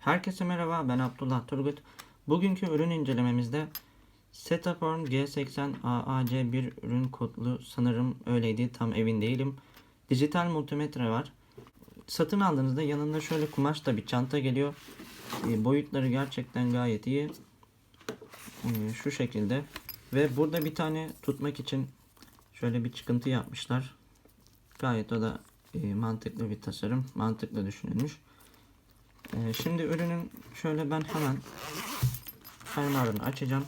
Herkese merhaba ben Abdullah Turgut. Bugünkü ürün incelememizde Setaform G80 AAC bir ürün kodlu sanırım öyleydi tam emin değilim. Dijital multimetre var. Satın aldığınızda yanında şöyle kumaşta bir çanta geliyor. E, boyutları gerçekten gayet iyi. E, şu şekilde. Ve burada bir tane tutmak için şöyle bir çıkıntı yapmışlar. Gayet o da e, mantıklı bir tasarım. Mantıklı düşünülmüş. Ee, şimdi ürünün şöyle ben hemen fermuarını açacağım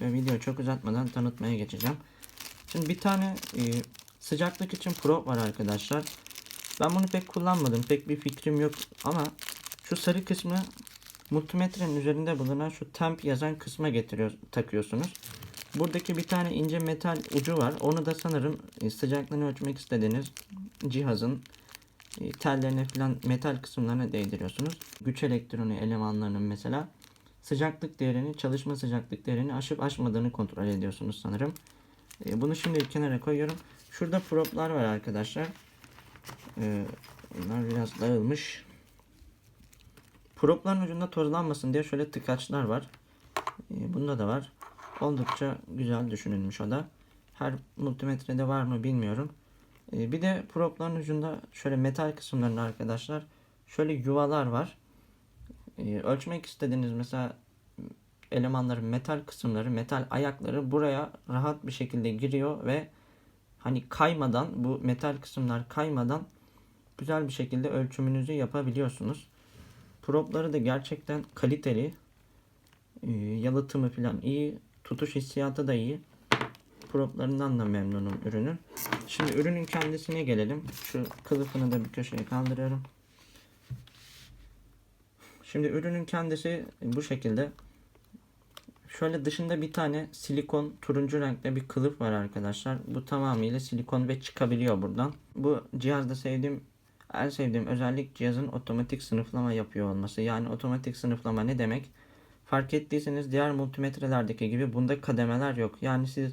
ve videoyu çok uzatmadan tanıtmaya geçeceğim. Şimdi bir tane e, sıcaklık için prop var arkadaşlar. Ben bunu pek kullanmadım. Pek bir fikrim yok ama şu sarı kısmı multimetrenin üzerinde bulunan şu temp yazan kısma getiriyor takıyorsunuz. Buradaki bir tane ince metal ucu var. Onu da sanırım e, sıcaklığını ölçmek istediğiniz cihazın tellerine falan metal kısımlarına değdiriyorsunuz. Güç elektronu elemanlarının mesela sıcaklık değerini, çalışma sıcaklık değerini aşıp aşmadığını kontrol ediyorsunuz sanırım. E, Bunu şimdi kenara koyuyorum. Şurada proplar var arkadaşlar. E, Bunlar biraz dağılmış. Propların ucunda tozlanmasın diye şöyle tıkaçlar var. E, Bunda da var. Oldukça güzel düşünülmüş o da. Her multimetrede var mı bilmiyorum. Ee, Bir de propların ucunda şöyle metal kısımlarında arkadaşlar şöyle yuvalar var. Ee, Ölçmek istediğiniz mesela elemanların metal kısımları, metal ayakları buraya rahat bir şekilde giriyor ve hani kaymadan bu metal kısımlar kaymadan güzel bir şekilde ölçümünüzü yapabiliyorsunuz. Propları da gerçekten kaliteli. Ee, Yalıtımı falan iyi. Tutuş hissiyatı da iyi. Proplarından da memnunum ürünün. Şimdi ürünün kendisine gelelim. Şu kılıfını da bir köşeye kaldırıyorum. Şimdi ürünün kendisi bu şekilde. Şöyle dışında bir tane silikon turuncu renkte bir kılıf var arkadaşlar. Bu tamamıyla silikon ve çıkabiliyor buradan. Bu cihazda sevdiğim en sevdiğim özellik cihazın otomatik sınıflama yapıyor olması. Yani otomatik sınıflama ne demek? Fark ettiyseniz diğer multimetrelerdeki gibi bunda kademeler yok. Yani siz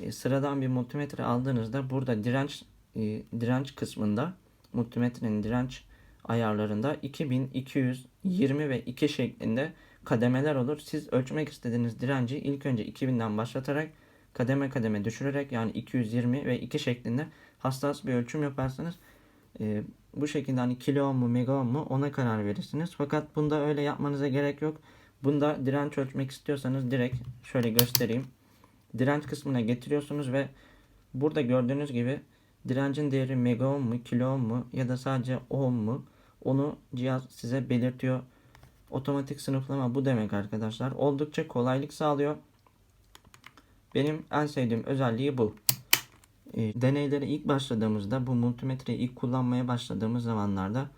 e, sıradan bir multimetre aldığınızda burada direnç e, direnç kısmında multimetrenin direnç ayarlarında 2220 ve 2 şeklinde kademeler olur. Siz ölçmek istediğiniz direnci ilk önce 2000'den başlatarak kademe kademe düşürerek yani 220 ve 2 şeklinde hassas bir ölçüm yaparsanız e, bu şekilde hani kilo ohm mu mega ohm mu ona karar verirsiniz. Fakat bunda öyle yapmanıza gerek yok. Bunda direnç ölçmek istiyorsanız direkt şöyle göstereyim direnç kısmına getiriyorsunuz ve burada gördüğünüz gibi direncin değeri mega ohm mu, kilo ohm mu ya da sadece ohm mu onu cihaz size belirtiyor. Otomatik sınıflama bu demek arkadaşlar. Oldukça kolaylık sağlıyor. Benim en sevdiğim özelliği bu. E, deneylere ilk başladığımızda bu multimetreyi ilk kullanmaya başladığımız zamanlarda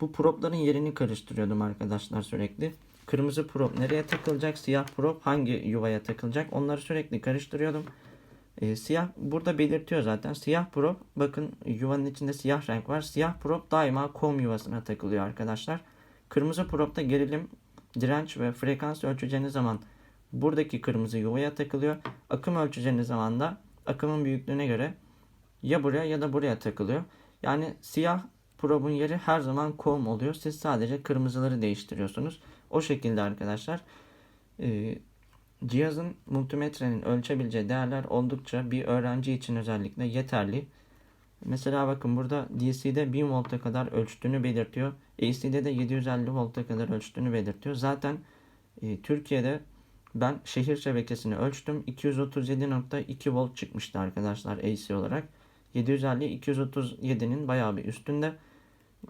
bu propların yerini karıştırıyordum arkadaşlar sürekli. Kırmızı prop nereye takılacak? Siyah prop hangi yuvaya takılacak? Onları sürekli karıştırıyordum. E, siyah burada belirtiyor zaten. Siyah prop bakın yuvanın içinde siyah renk var. Siyah prop daima kom yuvasına takılıyor arkadaşlar. Kırmızı propta gerilim, direnç ve frekans ölçeceğiniz zaman buradaki kırmızı yuvaya takılıyor. Akım ölçeceğiniz zaman da akımın büyüklüğüne göre ya buraya ya da buraya takılıyor. Yani siyah probun yeri her zaman kom oluyor. Siz sadece kırmızıları değiştiriyorsunuz. O şekilde arkadaşlar. E, cihazın multimetrenin ölçebileceği değerler oldukça bir öğrenci için özellikle yeterli. Mesela bakın burada DC'de 1000 volta kadar ölçtüğünü belirtiyor. AC'de de 750 volta kadar ölçtüğünü belirtiyor. Zaten e, Türkiye'de ben şehir şebekesini ölçtüm. 237.2 volt çıkmıştı arkadaşlar AC olarak. 750 237'nin bayağı bir üstünde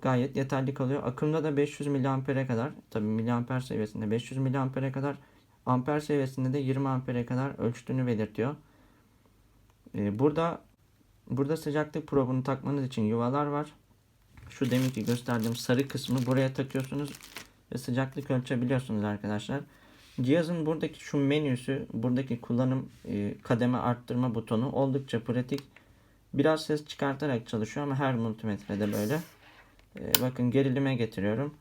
gayet yeterli kalıyor. Akımda da 500 miliampere kadar tabi miliamper seviyesinde 500 miliampere kadar amper seviyesinde de 20 ampere kadar ölçtüğünü belirtiyor. Ee, burada burada sıcaklık probunu takmanız için yuvalar var. Şu deminki gösterdiğim sarı kısmı buraya takıyorsunuz ve sıcaklık ölçebiliyorsunuz arkadaşlar. Cihazın buradaki şu menüsü, buradaki kullanım e, kademe arttırma butonu oldukça pratik. Biraz ses çıkartarak çalışıyor ama her multimetrede böyle. Ee, bakın gerilime getiriyorum.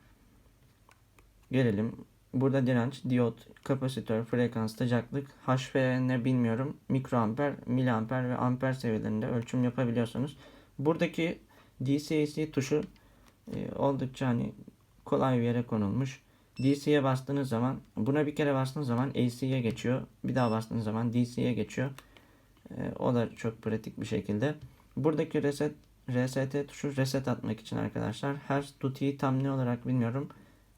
Gerilim. Burada direnç, diyot, kapasitör, frekans, sıcaklık, HV ne bilmiyorum. Mikroamper, miliamper ve amper seviyelerinde ölçüm yapabiliyorsunuz. Buradaki DC-AC tuşu e, oldukça hani kolay bir yere konulmuş. DC'ye bastığınız zaman buna bir kere bastığınız zaman AC'ye geçiyor. Bir daha bastığınız zaman DC'ye geçiyor. Ee, o da çok pratik bir şekilde. Buradaki reset RST tuşu reset atmak için arkadaşlar. Her tutiyi tam ne olarak bilmiyorum.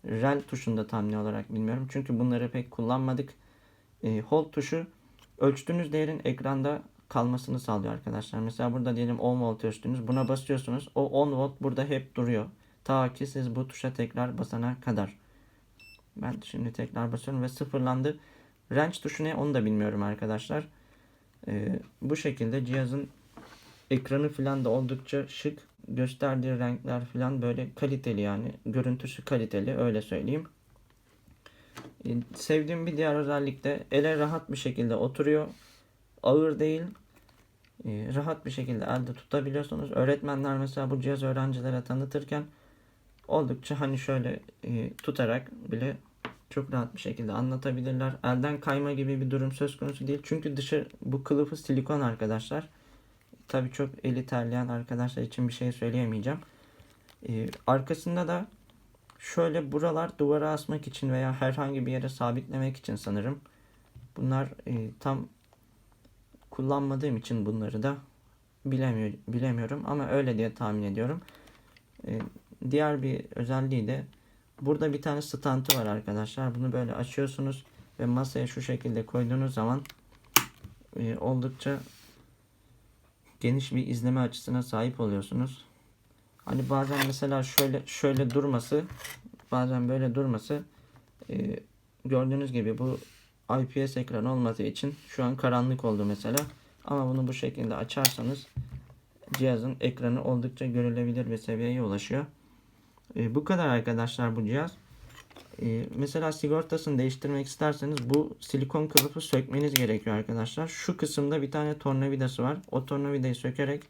Rel tuşunu da tam ne olarak bilmiyorum. Çünkü bunları pek kullanmadık. Ee, hold tuşu ölçtüğünüz değerin ekranda kalmasını sağlıyor arkadaşlar. Mesela burada diyelim 10 volt ölçtünüz. Buna basıyorsunuz. O 10 volt burada hep duruyor. Ta ki siz bu tuşa tekrar basana kadar. Ben şimdi tekrar basıyorum ve sıfırlandı. Range tuşu ne onu da bilmiyorum arkadaşlar. Ee, bu şekilde cihazın ekranı falan da oldukça şık. Gösterdiği renkler falan böyle kaliteli yani. Görüntüsü kaliteli öyle söyleyeyim. Ee, sevdiğim bir diğer özellik de ele rahat bir şekilde oturuyor. Ağır değil. Ee, rahat bir şekilde elde tutabiliyorsunuz. Öğretmenler mesela bu cihaz öğrencilere tanıtırken oldukça hani şöyle e, tutarak bile çok rahat bir şekilde anlatabilirler. Elden kayma gibi bir durum söz konusu değil. Çünkü dışı bu kılıfı silikon arkadaşlar. Tabii çok eli terleyen arkadaşlar için bir şey söyleyemeyeceğim. Ee, arkasında da şöyle buralar duvara asmak için veya herhangi bir yere sabitlemek için sanırım. Bunlar e, tam kullanmadığım için bunları da bilemiyor, bilemiyorum ama öyle diye tahmin ediyorum. Ee, diğer bir özelliği de burada bir tane stantı var arkadaşlar. Bunu böyle açıyorsunuz ve masaya şu şekilde koyduğunuz zaman e, oldukça geniş bir izleme açısına sahip oluyorsunuz. Hani bazen mesela şöyle şöyle durması, bazen böyle durması e, gördüğünüz gibi bu IPS ekran olmadığı için şu an karanlık oldu mesela. Ama bunu bu şekilde açarsanız cihazın ekranı oldukça görülebilir bir seviyeye ulaşıyor. E, bu kadar arkadaşlar bu cihaz. E, mesela sigortasını değiştirmek isterseniz bu silikon kılıfı sökmeniz gerekiyor arkadaşlar. Şu kısımda bir tane tornavidası var. O tornavidayı sökerek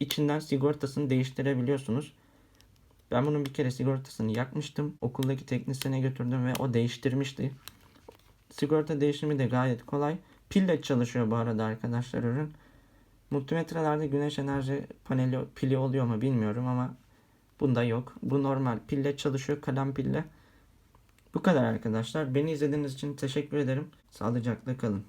içinden sigortasını değiştirebiliyorsunuz. Ben bunun bir kere sigortasını yakmıştım. Okuldaki teknisyene götürdüm ve o değiştirmişti. Sigorta değişimi de gayet kolay. Pille çalışıyor bu arada arkadaşlar ürün. Multimetrelerde güneş enerji paneli pili oluyor mu bilmiyorum ama bunda yok. Bu normal pille çalışıyor kalem pille. Bu kadar arkadaşlar. Beni izlediğiniz için teşekkür ederim. Sağlıcakla kalın.